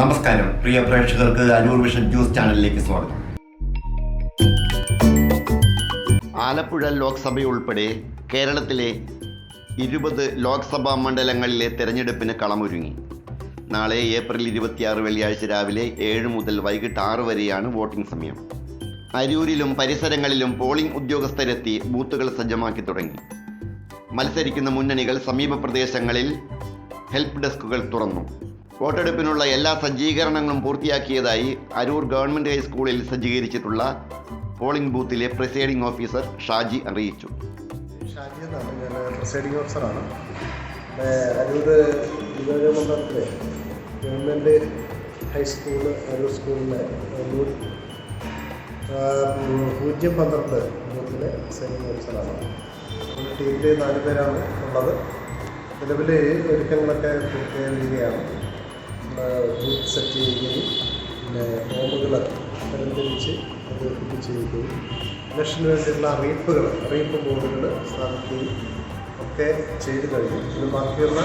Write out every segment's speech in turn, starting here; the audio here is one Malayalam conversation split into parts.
നമസ്കാരം. പ്രിയ പ്രേക്ഷകർക്ക് അരൂർ വിഷൻ ന്യൂസ് ചാനലിലേക്ക് സ്വാഗതം. ആലപ്പുഴ ലോക്സഭയുൾപ്പെടെ കേരളത്തിലെ ഇരുപത് ലോക്സഭാ മണ്ഡലങ്ങളിലെ തെരഞ്ഞെടുപ്പിന് കളമൊരുങ്ങി. നാളെ ഏപ്രിൽ ഇരുപത്തിയാറ് വെള്ളിയാഴ്ച രാവിലെ ഏഴ് മുതൽ വൈകിട്ട് ആറ് വരെയാണ് വോട്ടിംഗ് സമയം. അരൂരിലും പരിസരങ്ങളിലും പോളിംഗ് ഉദ്യോഗസ്ഥരെത്തി ബൂത്തുകൾ സജ്ജമാക്കി തുടങ്ങി. മത്സരിക്കുന്ന മുന്നണികൾ സമീപ പ്രദേശങ്ങളിൽ ഹെൽപ്പ് ഡെസ്കുകൾ തുറന്നു. വോട്ടെടുപ്പിനുള്ള എല്ലാ സജ്ജീകരണങ്ങളും പൂർത്തിയാക്കിയതായി അരൂർ ഗവൺമെന്റ് ഹൈസ്കൂളിൽ സജ്ജീകരിച്ചിട്ടുള്ള പോളിംഗ് ബൂത്തിലെ പ്രിസൈഡിംഗ് ഓഫീസർ ഷാജി അറിയിച്ചു. ഷാജി എന്നാണ് ഞാൻ പ്രിസൈഡിംഗ് ഓഫീസറാണ്. അരൂർ ഇരുപത് മണ്ഡലത്തിലെ ഗവൺമെന്റ് ഹൈസ്കൂൾ അരൂർ സ്കൂളിലെ അരൂർ പൂജ്യം പന്ത്രണ്ട് ബൂത്തിലെ പ്രിസൈഡിംഗ് ഓഫീസറാണ്. ടീമിലെ നാല് പേരാണ് ഉള്ളത്. നിലവിൽ ഒരുക്കങ്ങളൊക്കെ പൂർത്തിയായിരിക്കുകയാണ്. ബൂത്ത് സെറ്റ് ചെയ്യുകയും പിന്നെ ഫോമുകൾ തരംതിരിച്ച് അത് ഫിറ്റ് ചെയ്യുകയും ഇലക്ഷന് വേണ്ടിയുള്ള അറിയിപ്പുകൾ അറിയിപ്പ് ബോർഡുകൾ സ്ഥാപിക്കുകയും ഒക്കെ ചെയ്തു കഴിഞ്ഞു. ഇത് ബാക്കിയുള്ള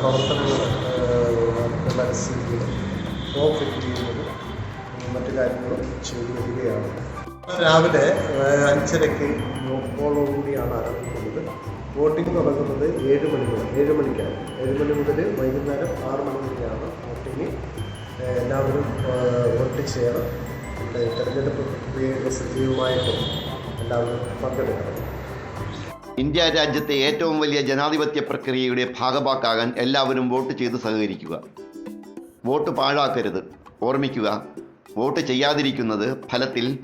പ്രവർത്തനങ്ങൾ മനസ്സിലാക്കുകയും ഫോം ഫിറ്റ് ചെയ്യുന്നതും മറ്റു കാര്യങ്ങളും ചെയ്തു വരികയാണ്. രാവിലെ അഞ്ചരയ്ക്ക് അഞ്ചരയ്ക്ക് കൂടിയാണ് ആരംഭിക്കുന്നത്. വോട്ടിംഗ് തുടങ്ങുന്നത് ഏഴ് മണി മുതൽ ഏഴ് മണിക്കാണ്. ഏഴ് മണി മുതൽ വൈകുന്നേരം ആറ് മണി വരെയാണ് വോട്ടിംഗ്. എല്ലാവരും വോട്ട് ചെയ്യണം. തെരഞ്ഞെടുപ്പ് പ്രക്രിയയുടെ സജീവമായിട്ട് എല്ലാവരും പങ്കെടുക്കണം. ഇന്ത്യ രാജ്യത്തെ ഏറ്റവും വലിയ ജനാധിപത്യ പ്രക്രിയയുടെ ഭാഗമാക്കാകാൻ എല്ലാവരും വോട്ട് ചെയ്ത് സഹകരിക്കുക. വോട്ട് പാഴാക്കരുത്. ഓർമ്മിക്കുക വോട്ട് ചെയ്യാതിരിക്കുന്നത് ഫലത്തിൽ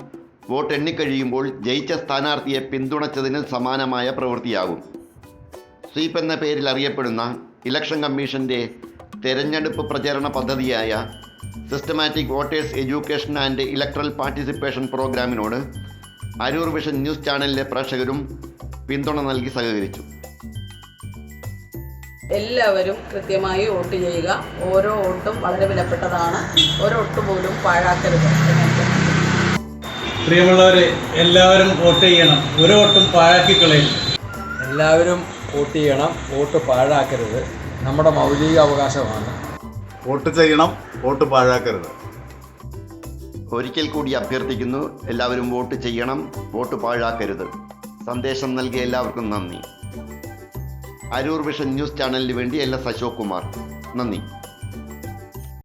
വോട്ട് എണ്ണിക്കഴിയുമ്പോൾ ജയിച്ച സ്ഥാനാർത്ഥിയെ പിന്തുണച്ചതിന് സമാനമായ പ്രവൃത്തിയാകും. സ്വീപ്പ് എന്ന പേരിൽ അറിയപ്പെടുന്ന ഇലക്ഷൻ കമ്മീഷന്റെ തെരഞ്ഞെടുപ്പ് പ്രചരണ പദ്ധതിയായ systematic voters education and electoral participation പ്രോഗ്രാമിനോട് Aroor vision news ചാനലിലെ പ്രേക്ഷകരും പിന്തുണ നൽകി സഹകരിച്ചു. എല്ലാവരും കൃത്യമായി വോട്ട് ചെയ്യുക. ഓരോ വോട്ടും വളരെ വിലപ്പെട്ടതാണ്. ഓരോ വോട്ട് പോലും പാഴാക്കരുത്. പ്രിയമുള്ളവരെ എല്ലാവരും വോട്ട് ചെയ്യണം. ഒരു വോട്ടും പാഴാക്കി കളയും എല്ലാവരും വോട്ട് ചെയ്യണം വോട്ട് പാഴാക്കരുത്. നമ്മുടെ മൗലിക അവകാശമാണ് വോട്ട് ചെയ്യണം വോട്ട് പാഴാക്കരുത്. ഒരിക്കൽ കൂടി അഭ്യർത്ഥിക്കുന്നു എല്ലാവരും വോട്ട് ചെയ്യണം വോട്ട് പാഴാക്കരുത്. സന്ദേശം നൽകിയ എല്ലാവർക്കും നന്ദി. അരൂർ വിഷൻ ന്യൂസ് ചാനലിന് വേണ്ടി എൽ എസ് അശോക് കുമാർ. നന്ദി.